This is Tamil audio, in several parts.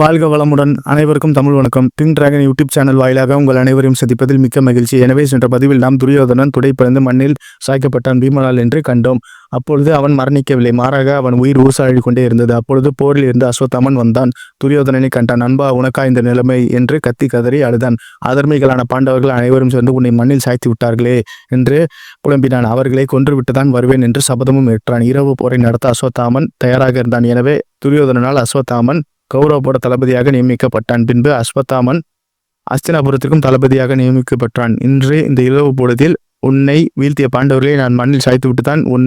வாழ்க வளமுடன். அனைவருக்கும் தமிழ் வணக்கம். பிங் டிராகன் யூடியூப் சேனல் வாயிலாக உங்கள் அனைவரையும் சந்திப்பதில் மிக்க மகிழ்ச்சி. எனவே சென்ற பதிவில் நாம் துரியோதனன் துடைப்பிறந்து மண்ணில் சாய்க்கப்பட்டான் பீமனால் என்று கண்டோம். அப்பொழுது அவன் மரணிக்கவில்லை. மாறாக அவன் உயிர் ஊசாழி கொண்டே இருந்தது. அப்பொழுது போரில் இருந்து அஸ்வத்தாமன் வந்தான். துரியோதனனை கண்டான். அன்பா உனக்கா இந்த நிலைமை என்று கத்தி கதறி அழுதான். அதர்மிகளான பாண்டவர்கள் அனைவரும் சேர்ந்து உன்னை மண்ணில் சாய்த்து விட்டார்களே என்று புலம்பினான். அவர்களை கொன்றுவிட்டுதான் வருவேன் என்று சபதமும் ஏற்றான். இரவு போரை நடத்த அஸ்வத்தாமன் தயாராக இருந்தான். எனவே துரியோதனனால் அஸ்வத்தாமன் கௌரவப்பட தளபதியாக நியமிக்கப்பட்டான். பின்பு அஸ்வத்தாமன் அஸ்தினாபுரத்திற்கும் தளபதியாக நியமிக்கப்பட்டான். இன்று இந்த இரவு பொழுதில் உன்னை வீழ்த்திய பாண்டவர்களை நான் மண்ணில் சாய்த்துவிட்டு தான் உன்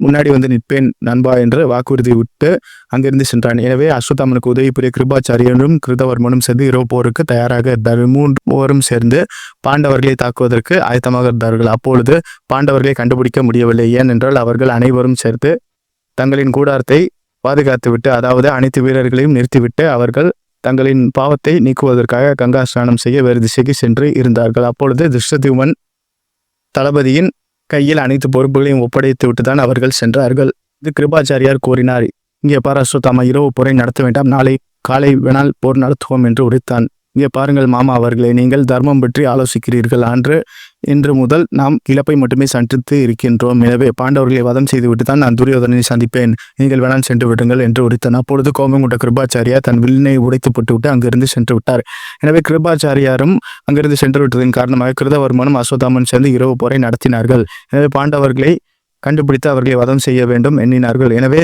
முன்னாடி வந்து நிற்பேன் நண்பா என்று வாக்குறுதி விட்டு அங்கிருந்து சென்றான். எனவே அஸ்வத்தாமனுக்கு உதவி புரிய கிருபாச்சாரியனும் கிருதவர்மனும் சேர்ந்து இரவு போருக்கு தயாராக இருந்தார்கள் மூன்றுவரும் சேர்ந்து பாண்டவர்களை தாக்குவதற்கு ஆயத்தமாக இருந்தார்கள். அப்பொழுது பாண்டவர்களை கண்டுபிடிக்க முடியவில்லை. ஏனென்றால் அவர்கள் அனைவரும் சேர்த்து தங்களின் கூடாரத்தை பாதுகாத்துவிட்டு அதாவது அனைத்து வீரர்களையும் நிறுத்திவிட்டு அவர்கள் தங்களின் பாவத்தை நீக்குவதற்காக கங்கா ஸ்நானம் செய்ய வேறு திசைக்கு சென்று இருந்தார்கள். அப்பொழுது திருஷ்டதியுமன் தளபதியின் கையில் அனைத்து பொறுப்புகளையும் ஒப்படைத்து விட்டுதான் அவர்கள் சென்றார்கள். இது கிருபாச்சாரியார் கூறினார் இங்கே பார் இரவு போரை நடத்த வேண்டாம். நாளை காலை வேணால் போர் நடத்துவோம் என்று உரைத்தான். இங்கே பாருங்கள் மாமா அவர்களே நீங்கள் தர்மம் பற்றி ஆலோசிக்கிறீர்கள். அன்று இன்று முதல் நாம் இழப்பை மட்டுமே சந்தித்து இருக்கின்றோம். எனவே பாண்டவர்களை வதம் செய்துவிட்டு தான் நான் துரியோதனனை சந்திப்பேன். நீங்கள் வேணால் சென்று விடுங்கள் என்று உரைத்தான் அப்பொழுது கோபம் கொண்ட கிருபாச்சாரியா தன் வில்லினை உடைத்து போட்டுவிட்டு அங்கிருந்து சென்று விட்டார். எனவே கிருபாச்சாரியாரும் அங்கிருந்து சென்று விட்டதன் காரணமாக கிருதவர்மனும் அஸ்வதாமன் சேர்ந்து இரவு போரை நடத்தினார்கள். எனவே பாண்டவர்களை கண்டுபிடித்து அவர்களை வதம் செய்ய வேண்டும் எண்ணினார்கள். எனவே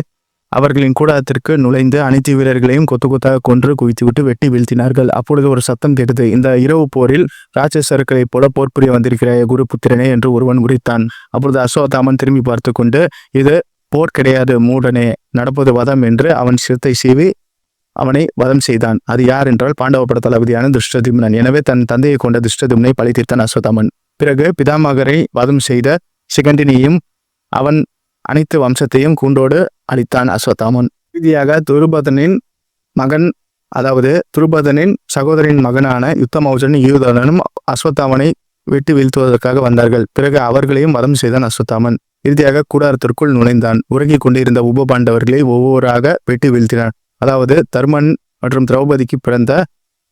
அவர்களின் கூடாரத்திற்கு நுழைந்து அனைத்து வீரர்களையும் கொத்து கொத்தாக கொன்று குவித்துவிட்டு வெட்டி வீழ்த்தினார்கள். அப்பொழுது ஒரு சத்தம் கேட்டது. இந்த இரவு போரில் ராட்சசர்களைப் போல போர் புரிய வந்திருக்கிற குரு புத்திரனே என்று ஒருவன் உரித்தான். அப்பொழுது அசோதாமன் திரும்பி பார்த்து கொண்டு இது போர் கிடையாது மூடனே நடப்பது வதம் என்று அவன் சிறுத்தை சீவி அவனை வதம் செய்தான். அது யார் என்றால் பாண்டவ பட தளபதியான துஷ்டதிம்னன் எனவே தன் தந்தையை கொண்ட துஷ்டதிம்னை பழி தீர்த்தான் அஸ்வதாமன் பிறகு பிதாமகரை வதம் செய்த சிகண்டினியும் அவன் அனைத்து வம்சத்தையும் கூண்டோடு அளித்தான் அஸ்வத்தாமன். இறுதியாக துருபதனின் மகன் அதாவது துருபதனின் சகோதரின் மகனான யுத்தமௌஜன் யூதனும் அஸ்வத்தாமனை வெட்டி வீழ்த்துவதற்காக வந்தார்கள். பிறகு அவர்களையும் வதம் செய்தான் அஸ்வத்தாமன். இறுதியாக கூடாரத்திற்குள் நுழைந்தான். உறங்கி கொண்டிருந்த உப பாண்டவர்களை ஒவ்வொருவராக வெட்டி வீழ்த்தினான். அதாவது தர்மன் மற்றும் திரௌபதிக்கு பிறந்த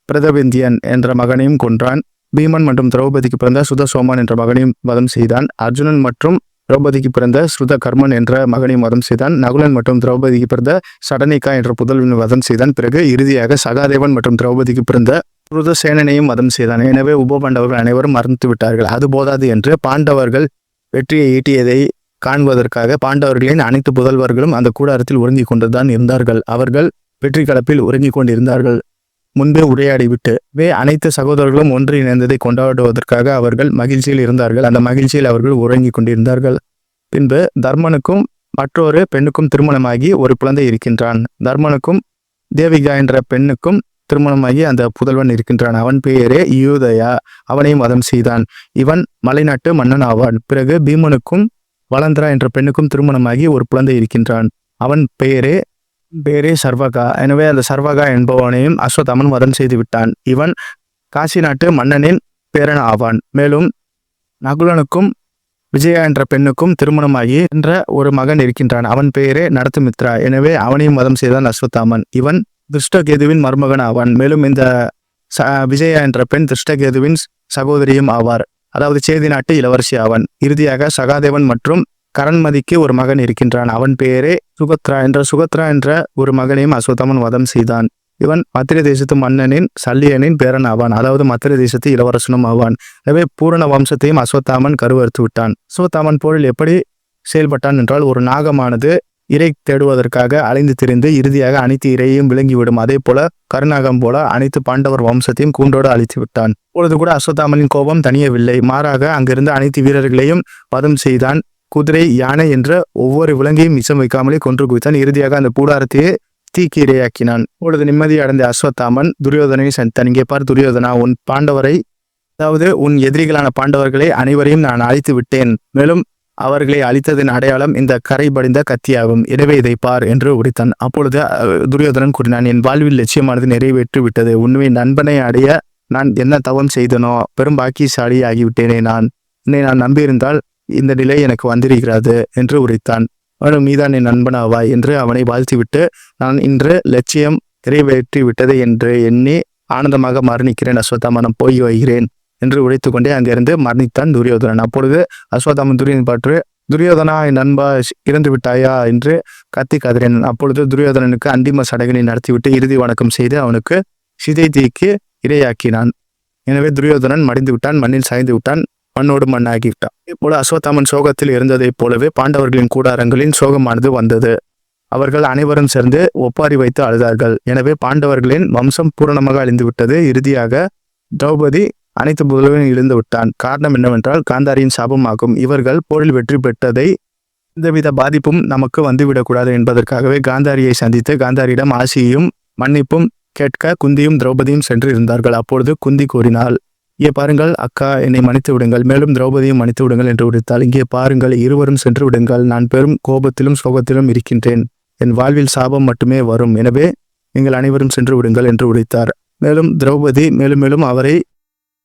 பிரதபெந்தியன் என்ற மகனையும் கொன்றான். பீமன் மற்றும் திரௌபதிக்கு பிறந்த சுதசோமன் என்ற மகனையும் வதம் செய்தான். அர்ஜுனன் மற்றும் திரௌபதிக்கு பிறந்த ஸ்ருத கர்மன் என்ற மகனையும் வதம் செய்தான். நகுலன் மற்றும் திரௌபதிக்கு பிறந்த சடனிகா என்ற புதல்வன் வதம் செய்தான். பிறகு இறுதியாக சகாதேவன் மற்றும் திரௌபதிக்கு பிறந்த ருதசேனனையும் வதம் செய்தான். எனவே உப பாண்டவர்கள் அனைவரும் மறந்து விட்டார்கள். அது போதாது என்று பாண்டவர்கள் வெற்றியை ஈட்டியதை காண்பதற்காக பாண்டவர்களின் அனைத்து புதல்வர்களும் அந்த கூடாரத்தில் உறங்கிக் கொண்டுதான் இருந்தார்கள். அவர்கள் வெற்றி கலப்பில் உறங்கிக் கொண்டிருந்தார்கள். முன்பே உரையாடிவிட்டு வே அனைத்து சகோதரர்களும் ஒன்றிணைந்ததை கொண்டாடுவதற்காக அவர்கள் மகிழ்ச்சியில் இருந்தார்கள். அந்த மகிழ்ச்சியில் அவர்கள் உறங்கிக் கொண்டிருந்தார்கள். பின்பு தர்மனுக்கும் மற்றொரு பெண்ணுக்கும் திருமணமாகி ஒரு குழந்தை இருக்கின்றான். தர்மனுக்கும் தேவிகா என்ற பெண்ணுக்கும் திருமணமாகி அந்த புதல்வன் இருக்கின்றான். அவன் பெயரே யூதயா. அவனையும் வதம் செய்தான். இவன் மலைநாட்டு மன்னன் ஆவான். பிறகு பீமனுக்கும் வளந்திரா என்ற பெண்ணுக்கும் திருமணமாகி ஒரு குழந்தை இருக்கின்றான். அவன் பெயரே பேரே சர்வகா. எனவே அந்த சர்வகா என்பவனையும் அஸ்வதாமன் வதம் செய்து விட்டான். இவன் காசி நாட்டு மன்னனின் பேரன் ஆவான். மேலும் நகுலனுக்கும் விஜயா என்ற பெண்ணுக்கும் திருமணமாகி என்ற ஒரு மகன் இருக்கின்றான். அவன் பெயரே நடத்துமித்ரா எனவே அவனையும் வதம் செய்தான் அஸ்வத்தாமன் இவன் திருஷ்டகேதுவின் மருமகன் ஆவான். மேலும் இந்த ச விஜயா என்ற பெண் திருஷ்டகேதுவின் சகோதரியும் ஆவார். அதாவது சேதி நாட்டு இளவரசி ஆவான். இறுதியாக சகாதேவன் மற்றும் கரண்மதிக்கு ஒரு மகன் இருக்கின்றான். அவன் பெயரே சுகத்ரா என்ற சுகத்ரா என்ற ஒரு மகனையும் அஸ்வத்தாமன் வதம் செய்தான். இவன் மத்திர தேசத்து மன்னனின் சல்லியனின் பேரன் ஆவான். அதாவது மத்திர தேசத்து இளவரசனும் ஆவான். எனவே பூரண வம்சத்தையும் அஸ்வத்தாமன் கருவறுத்து விட்டான். அஸ்வத்தாமன் போரில் எப்படி செயல்பட்டான் என்றால் ஒரு நாகமானது இறை தேடுவதற்காக அலைந்து திரிந்து இறுதியாக அனைத்து இறையையும் விளங்கிவிடும் அதே போல கருநாகம் போல அனைத்து பாண்டவர் வம்சத்தையும் கூண்டோடு அழித்து விட்டான். பொழுது கூட அஸ்வத்தாமனின் கோபம் தனியவில்லை மாறாக அங்கிருந்து அனைத்து வீரர்களையும் பதம் செய்தான். குதிரை யானை என்ற ஒவ்வொரு விலங்கையும் மிச்சம் வைக்காமலே கொன்று குவித்தான். இறுதியாக அந்த கூடாரத்தையே தீக்கு இரையாக்கினான் பொழுது நிம்மதி அடைந்த அஸ்வத்தாமன் துரியோதனை சந்தித்தான் இங்கே பார் துரியோதனா உன் பாண்டவரை அதாவது உன் எதிரிகளான பாண்டவர்களை அனைவரையும் நான் அழித்து விட்டேன். மேலும் அவர்களை அழித்ததின் அடையாளம் இந்த கரை படிந்த கத்தியாகும். எனவே இதை பார் என்று உரித்தான். அப்பொழுது துரியோதனன் கூறினான் என் வாழ்வில் லட்சியமானது நிறைவேற்றி விட்டது. உண்மை நண்பனை அடைய நான் என்ன தவம் செய்தனோ பெரும் பாக்கியசாலி ஆகிவிட்டேனே நான். என்னை நான் நம்பியிருந்தால் இந்த நிலை எனக்கு வந்திருக்கிறது என்று உரைத்தான். அவனும் நீதான் என் நண்பனாவா என்று அவனை வாழ்த்திவிட்டு நான் இன்று லட்சியம் நிறைவேற்றி விட்டது என்று எண்ணி ஆனந்தமாக மரணிக்கிறேன். அஸ்வத்தாமனம் போய் வருகிறேன் என்று உழைத்து கொண்டே அங்கிருந்து மரணித்தான் துரியோதனன். அப்பொழுது அஸ்வத்தாமன் துரியன் பாற்று துரியோதனா என் நண்பா இறந்து விட்டாயா? என்று கத்தி கதிரன் அப்பொழுது துரியோதனனுக்கு அந்திம சடங்கினை நடத்திவிட்டு இறுதி வணக்கம் செய்து அவனுக்கு சிதை தீக்கு இரையாக்கினான். எனவே துரியோதனன் மடிந்து விட்டான் மண்ணில் சாய்ந்து விட்டான். மண்ணோடு மண்ணாகிவிட்டான். இப்போது அஸ்வத்தாமன் சோகத்தில் இருந்ததைப் போலவே பாண்டவர்களின் கூடாரங்களின் சோகமானது வந்தது. அவர்கள் அனைவரும் சேர்ந்து ஒப்பாரி வைத்து அழுதார்கள். எனவே பாண்டவர்களின் வம்சம் பூரணமாக அழிந்து விட்டது இறுதியாக திரௌபதி அனைத்து புதல்வரையும் இழந்து விட்டான். காரணம் என்னவென்றால் காந்தாரியின் சாபமாகும். இவர்கள் போரில் வெற்றி பெற்றதை எந்தவித பாதிப்பும் நமக்கு வந்துவிடக்கூடாது என்பதற்காகவே காந்தாரியை சந்தித்து காந்தாரியிடம் ஆசியையும் மன்னிப்பும் கேட்க குந்தியும் திரௌபதியும் சென்று இருந்தார்கள் அப்பொழுது குந்தி கூறினாள் இங்கே பாருங்கள் அக்கா என்னை மன்னித்து விடுங்கள். மேலும் திரௌபதியும் மன்னித்து விடுங்கள் என்று உரைத்தாள். இங்கே பாருங்கள் இருவரும் சென்று விடுங்கள். நான் பெரும் கோபத்திலும் சோகத்திலும் இருக்கின்றேன். என் வாழ்வில் சாபம் மட்டுமே வரும். எனவே நீங்கள் அனைவரும் சென்று விடுங்கள் என்று உடைத்தார் மேலும் திரௌபதி மேலும் மேலும் அவரை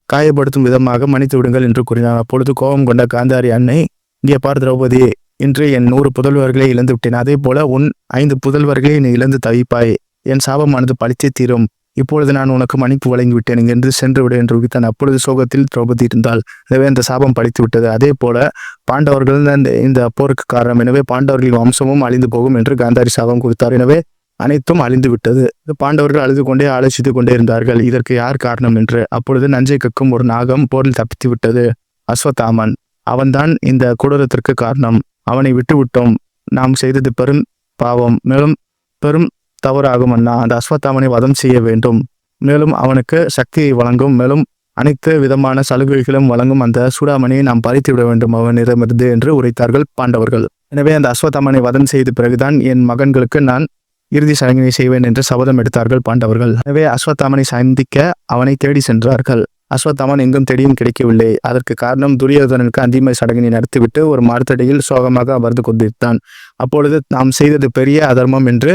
காயப்படுத்தும் விதமாக மன்னித்து விடுங்கள் என்று கூறினார் அப்பொழுது கோபம் கொண்ட காந்தாரி அன்னை இங்கே பார் திரௌபதி இன்று என் நூறு புதல்வர்களை இழந்து விட்டேன் அதே போல உன் ஐந்து புதல்வர்களை நீ இழந்து தவிப்பாய். என் சாபமானது பழித்தே தீரும். இப்பொழுது நான் உனக்கு மன்னிப்பு வழங்கி விட்டேன் இங்கிருந்து சென்று விடு என்று உரைத்தான் அப்பொழுது சோகத்தில் திரௌபதி இருந்தால் எனவே அந்த சாபம் படித்து விட்டது அதே போல பாண்டவர்கள் அந்த இந்த- போருக்கு காரணம். எனவே பாண்டவர்களின் வம்சமும் அழிந்து போகும் என்று காந்தாரி சாபம் கொடுத்தார். எனவே அனைத்தும் அழிந்து விட்டது பாண்டவர்கள் அழுது கொண்டே ஆலோசித்து கொண்டே இருந்தார்கள். இதற்கு யார் காரணம் என்று. அப்பொழுது நஞ்சை கக்கும் ஒரு நாகம் போரில் தப்பித்து விட்டது அஸ்வத்தாமன். அவன்தான் இந்த கொடூரத்திற்கு காரணம். அவனை விட்டுவிட்டோம். நாம் செய்தது பெரும் பாவம். மேலும் பெரும் தவறாகும் அண்ணா அந்த அஸ்வத்தாமனை வதம் செய்ய வேண்டும். மேலும் அவனுக்கு சக்தியை வழங்கும். மேலும் அனைத்து விதமான சலுகைகளும் வழங்கும் அந்த சூடாமணியை நாம் பறித்து விட வேண்டும். அவனிடமிருந்து என்று உரைத்தார்கள் பாண்டவர்கள். எனவே அந்த அஸ்வத்தாமனை வதம் செய்த பிறகுதான் என் மகன்களுக்கு நான் இறுதி சடங்கினை செய்வேன் என்று சபதம் எடுத்தார்கள் பாண்டவர்கள். எனவே அஸ்வத்தாமனை சந்திக்க அவனை தேடி சென்றார்கள். அஸ்வத்தாமன் எங்கும் தேடியும் கிடைக்கவில்லை. அதற்கு காரணம் துரியோதனனுக்கு அந்திமை சடங்கினை நடத்திவிட்டு ஒரு மரத்தடியில் சோகமாக அமர்ந்து கொண்டிருந்தான். அப்பொழுது நாம் செய்தது பெரிய அதர்மம் என்று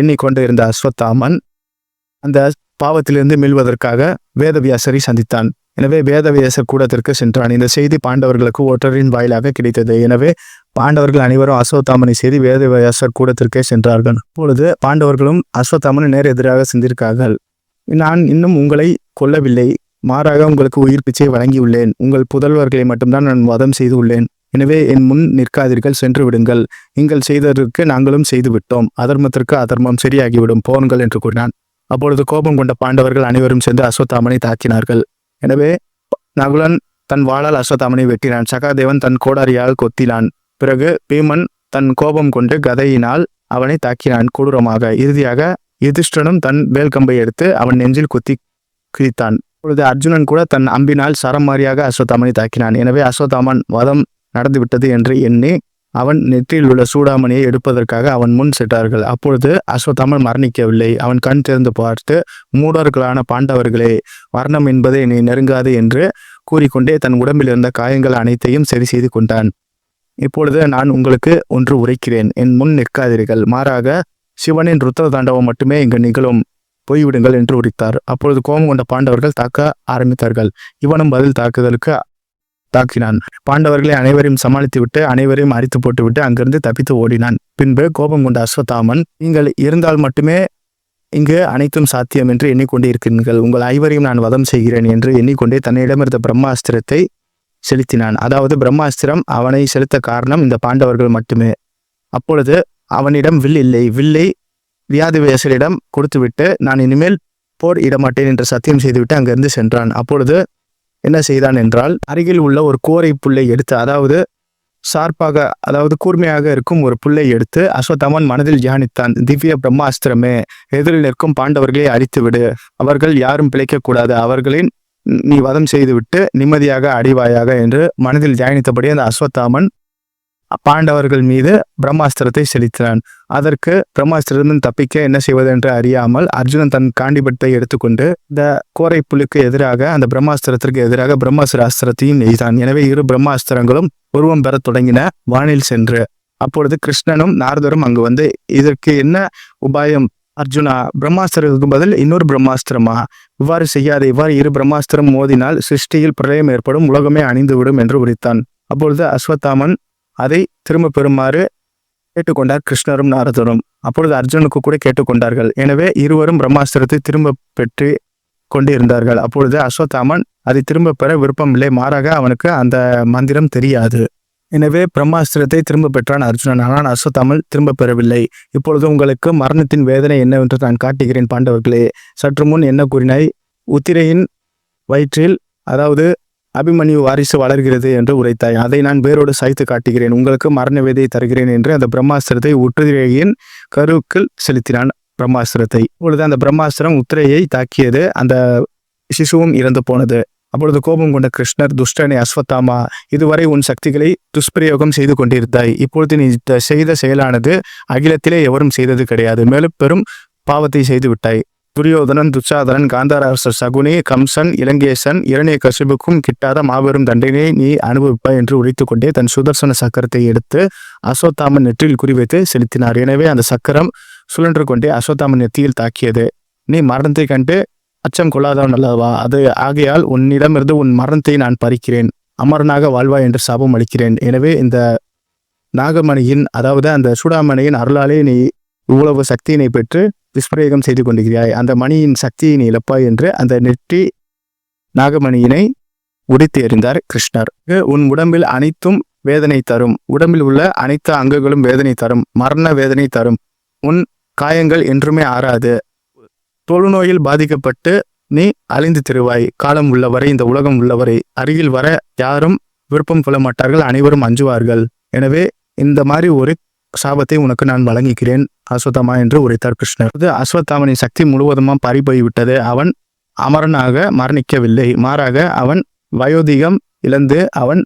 எண்ணிக்கொண்டு இருந்த அஸ்வத்தாமன் அந்த பாவத்திலிருந்து மீள்வதற்காக வேதவியாசரை சந்தித்தான். எனவே வேதவியாசர் கூடத்திற்கு சென்றான். இந்த செய்தி பாண்டவர்களுக்கு ஒற்றரின் வாயிலாக கிடைத்தது. எனவே பாண்டவர்கள் அனைவரும் அஸ்வத்தாமனை செய்து வேதவியாசர் கூடத்திற்கே சென்றார்கள். அப்பொழுது பாண்டவர்களும் அஸ்வத்தாமனை நேர் எதிராக சிந்திருக்கார்கள். நான் இன்னும் உங்களை கொல்லவில்லை. மாறாக உங்களுக்கு உயிர் பிச்சை வழங்கியுள்ளேன். உங்கள் புதல்வர்களை மட்டும்தான் நான் வதம் செய்து உள்ளேன் எனவே என் முன் நிற்காதீர்கள் சென்று விடுங்கள். நீங்கள் செய்ததற்கு நாங்களும் செய்து விட்டோம். அதர்மத்திற்கு அதர்மம் சரியாகிவிடும் போங்கள் என்று கூறினான். அப்பொழுது கோபம் கொண்ட பாண்டவர்கள் அனைவரும் சென்று அஸ்வத்தாமனை தாக்கினார்கள். எனவே நகுலன் தன் வாளால் அஸ்வத்தாமனை வெட்டினான். சகாதேவன் தன் கோடாரியால் கொத்தினான். பிறகு பீமன் தன் கோபம் கொண்டு கதையினால் அவனை தாக்கினான் கொடூரமாக. இறுதியாக யுதிஷ்டனும் தன் வேல்கம்பை எடுத்து அவன் நெஞ்சில் குத்தி கிழித்தான். அப்பொழுது அர்ஜுனன் கூட தன் அம்பினால் சரமாரியாக அஸ்வத்தாமனை தாக்கினான். எனவே அஸ்வத்தாமன் வதம் நடந்துவிட்டது என்று எண்ணி அவன் நெற்றியில் உள்ள சூடாமணியை எடுப்பதற்காக அவன் முன் சென்றார்கள். அப்பொழுது அஸ்வத்தாமன் மரணிக்கவில்லை. அவன் கண் திறந்து பார்த்து மூடர்களான பாண்டவர்களே மரணம் என்பதை நீ நெருங்காது என்று கூறிக்கொண்டே தன் உடம்பில் இருந்த காயங்கள் அனைத்தையும் சரி செய்து கொண்டான். இப்பொழுது நான் உங்களுக்கு ஒன்று உரைக்கிறேன். என் முன் நிற்காதீர்கள். மாறாக சிவனின் ருத்ர தாண்டவம் மட்டுமே இங்கு நிகழும். போய்விடுங்கள் என்று உரித்தார். அப்பொழுது கோபம் கொண்ட பாண்டவர்கள் தாக்க ஆரம்பித்தார்கள். இவனும் பதில் தாக்குதலுக்கு தாக்கினான். பாண்டவர்களை அனைவரையும் சமாளித்துவிட்டு அனைவரையும் அரித்து போட்டுவிட்டு அங்கிருந்து தப்பித்து ஓடினான். பின்பு கோபம் கொண்ட அஸ்வத்தாமன் நீங்கள் இருந்தால் மட்டுமே இங்கு அனைத்தும் சாத்தியம் என்று எண்ணிக்கொண்டே இருக்கிறீர்கள் உங்கள் ஐவரையும் நான் வதம் செய்கிறேன் என்று எண்ணிக்கொண்டே தன்னிடமிருந்த பிரம்மாஸ்திரத்தை செலுத்தினான். அதாவது பிரம்மாஸ்திரம் அவனை செலுத்த காரணம் இந்த பாண்டவர்கள் மட்டுமே. அப்பொழுது அவனிடம் வில் இல்லை வில்லை வியாதிவேசரிடம் கொடுத்துவிட்டு நான் இனிமேல் போர் இடமாட்டேன் என்று சத்தியம் செய்துவிட்டு அங்கிருந்து சென்றான். அப்பொழுது என்ன செய்தான் என்றால் அருகில் உள்ள ஒரு கோரை புல்லை எடுத்து அதாவது சார்பாக அதாவது கூர்மையாக இருக்கும் ஒரு புல்லை எடுத்து அஸ்வத்தாமன் மனதில் தியானித்தான். திவ்ய பிரம்மாஸ்திரமே எதிரில் நிற்கும் பாண்டவர்களை அழித்துவிடு. அவர்கள் யாரும் பிழைக்கக்கூடாது. அவர்களின் நீ வதம் செய்துவிட்டு நிம்மதியாக அடிவாயாக என்று மனதில் தியானித்தபடி அந்த அஸ்வத்தாமன் பாண்டவர்கள் மீது பிரம்மாஸ்திரத்தை செலுத்தினான். அதற்கு பிரம்மாஸ்திரத்திலிருந்து தப்பிக்க என்ன செய்வது என்று அறியாமல் அர்ஜுனன் தன் காண்டிபட்டத்தை எடுத்துக்கொண்டு இந்த கோரை புலிக்கு எதிராக அந்த பிரம்மாஸ்திரத்திற்கு எதிராக பிரம்மாஸ்திர அஸ்திரத்தையும் எய்தான் எனவே இரு பிரம்மாஸ்திரங்களும் உருவம் பெறத் தொடங்கின வானில் சென்று. அப்பொழுது கிருஷ்ணனும் நாரதரும் அங்கு வந்து இதற்கு என்ன உபாயம்? அர்ஜுனா பிரம்மாஸ்திரத்துக்கு பதில் இன்னொரு பிரம்மாஸ்திரமா? இவ்வாறு செய்யாத இவ்வாறு இரு பிரம்மாஸ்திரம் மோதினால் சிருஷ்டியில் பிரளயம் ஏற்படும் உலகமே அணிந்துவிடும் என்று உரித்தான். அப்பொழுது அஸ்வத்தாமன் அதை திரும்ப பெறுமாறு கேட்டுக்கொண்டார் கிருஷ்ணரும் நாரதரும். அப்பொழுது அர்ஜுனுக்கு கூட கேட்டுக்கொண்டார்கள். எனவே இருவரும் பிரம்மாஸ்திரத்தை திரும்ப பெற்று கொண்டிருந்தார்கள். அப்பொழுது அஸ்வத்தாமன் அதை திரும்ப பெற விருப்பமில்லை மாறாக அவனுக்கு அந்த மந்திரம் தெரியாது. எனவே பிரம்மாஸ்திரத்தை திரும்ப பெற்றான் அர்ஜுனன். ஆனால் அஸ்வத்தாமல் திரும்ப பெறவில்லை. இப்பொழுது உங்களுக்கு மரணத்தின் வேதனை என்னவென்று நான் காட்டுகிறேன் பாண்டவர்களே. சற்று முன் என்ன கூறினாய்? உத்திரையின் வயிற்றில் அதாவது அபிமன்யு வாரிசு வளர்கிறது என்று உரைத்தாய். அதை நான் வேரோடு சாய்த்து காட்டுகிறேன். உங்களுக்கு மரண வேதையை தருகிறேன் என்று அந்த பிரம்மாஸ்திரத்தை உத்திரையின் கருவுக்குள் செலுத்தினான் பிரம்மாஸ்திரத்தை. இப்பொழுது அந்த பிரம்மாஸ்திரம் உத்திரையை தாக்கியது. அந்த சிசுவும் இறந்து போனது. அப்பொழுது கோபம் கொண்ட கிருஷ்ணர் துஷ்டனை அஸ்வத்தாமா இதுவரை உன் சக்திகளை துஷ்பிரயோகம் செய்து கொண்டிருந்தாய். இப்பொழுது நீ செய்த செயலானது அகிலத்திலே எவரும் செய்தது கிடையாது. மேலும் பெரும் பாவத்தை செய்து விட்டாய் துரியோதனன் துச்சாதனன் காந்தார அரசர் சகுனி கம்சன் இலங்கேசன் இரணிய கசிபுக்கும் கிட்டாத மாபெரும் தண்டனையை நீ அனுபவிப்பாய் என்று உரைத்துக் கொண்டே தன் சுதர்சன சக்கரத்தை எடுத்து அசோத்தாமன் நெற்றியில் குறிவைத்து செலுத்தினார். எனவே அந்த சக்கரம் சுழன்று கொண்டே அசோத்தாமன் நெத்தியில் தாக்கியது. நீ மரணத்தை கண்டு அச்சம் கொள்ளாதவன் அல்லவா? அது ஆகையால் உன்னிடமிருந்து உன் மரணத்தை நான் பறிக்கிறேன். அமரனாக வாழ்வாய் என்று சாபம் அளிக்கிறேன். எனவே இந்த நாகமணியின் அதாவது அந்த சூடாமணியின் அருளாலே நீ இவ்வளவு சக்தியினை பெற்று துஷ்பிரயோகம் செய்து கொண்டிருக்கிறாய். அந்த மணியின் சக்தியை நீ இழப்பாய் என்று அந்த நெற்றி நாகமணியினை உடைத்து எறிந்தார் கிருஷ்ணர். உன் உடம்பில் அனைத்தும் வேதனை தரும். உடம்பில் உள்ள அனைத்து அங்கங்களும் வேதனை தரும். மரண வேதனை தரும். உன் காயங்கள் என்றுமே ஆறாது. தொழுநோயில் பாதிக்கப்பட்டு நீ அழிந்து திருவாய். காலம் உள்ளவரை இந்த உலகம் உள்ளவரை அருகில் வர யாரும் விருப்பம் கொள்ள மாட்டார்கள். அனைவரும் அஞ்சுவார்கள். எனவே இந்த மாதிரி ஒரு சாபத்தை உனக்கு நான் வழங்குகிறேன் அஸ்வத்தாமா என்று உரைத்தார் கிருஷ்ணர். இது அஸ்வத்தாமனின் சக்தி முழுவதுமா பறி போய்விட்டது அவன் அமரனாக மரணிக்கவில்லை. மாறாக அவன் வயோதிகம் இழந்து அவன்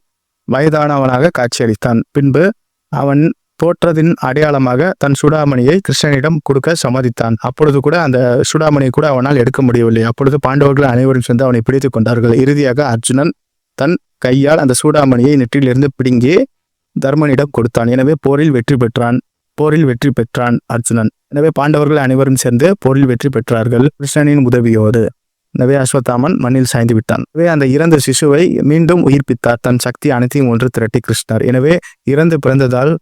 வயதானவனாக காட்சியளித்தான். பின்பு அவன் தோற்றதின் அடையாளமாக தன் சுடாமணியை கிருஷ்ணனிடம் கொடுக்க சம்மதித்தான். அப்பொழுது கூட அந்த சுடாமணியை கூட அவனால் எடுக்க முடியவில்லை. அப்பொழுது பாண்டவர்கள் அனைவரும் சேர்ந்து அவனை பிடித்துக் கொண்டார்கள். இறுதியாக அர்ஜுனன் தன் கையால் அந்த சூடாமணியை நெற்றியிலிருந்து பிடுங்கி தர்மனிடம் கொடுத்தான். எனவே போரில் வெற்றி பெற்றான். போரில் வெற்றி பெற்றான் அர்ஜுனன். எனவே பாண்டவர்கள் அனைவரும் சேர்ந்து போரில் வெற்றி பெற்றார்கள். கிருஷ்ணனின் உதவியோடு. எனவே அஸ்வத்தாமன் மண்ணில் சாய்ந்து விட்டான். எனவே அந்த இறந்த சிசுவை மீண்டும் உயிர்ப்பித்தார். தன் சக்தி அனைத்தையும் ஒன்று திரட்டி கிருஷ்ணர். எனவே இறந்து பிறந்ததால்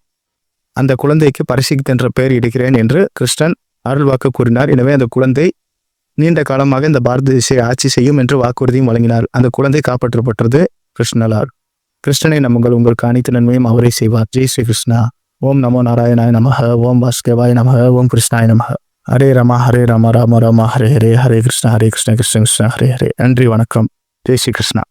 அந்த குழந்தைக்கு பரிசிக் என்ற பெயர் இடுகிறேன் என்று கிருஷ்ணன் அருள்வாக்கு கூறினார். எனவே அந்த குழந்தை நீண்ட காலமாக இந்த பாரத தேசை ஆட்சி செய்யும் என்று வாக்குறுதியும் வழங்கினார். அந்த குழந்தை காப்பாற்றப்பட்டது கிருஷ்ணலார் கிருஷ்ணனை நம்புங்கள் உங்களுக்கு அனைத்து நன்மையும் அவரை செய்வார். ஜெய் ஸ்ரீ கிருஷ்ணா. ஓம் நமோ நாராயணாய நமக ஓம் வாஸ்கேவாய் நமக ஓம் கிருஷ்ணாய நமக ஹரே ரமா ஹரே ராம ராம ராம ஹரே ஹரே ஹரே கிருஷ்ணா ஹரே கிருஷ்ண கிருஷ்ண கிருஷ்ண ஹரே ஹரே. நன்றி வணக்கம். ஜெய் ஸ்ரீ கிருஷ்ணா.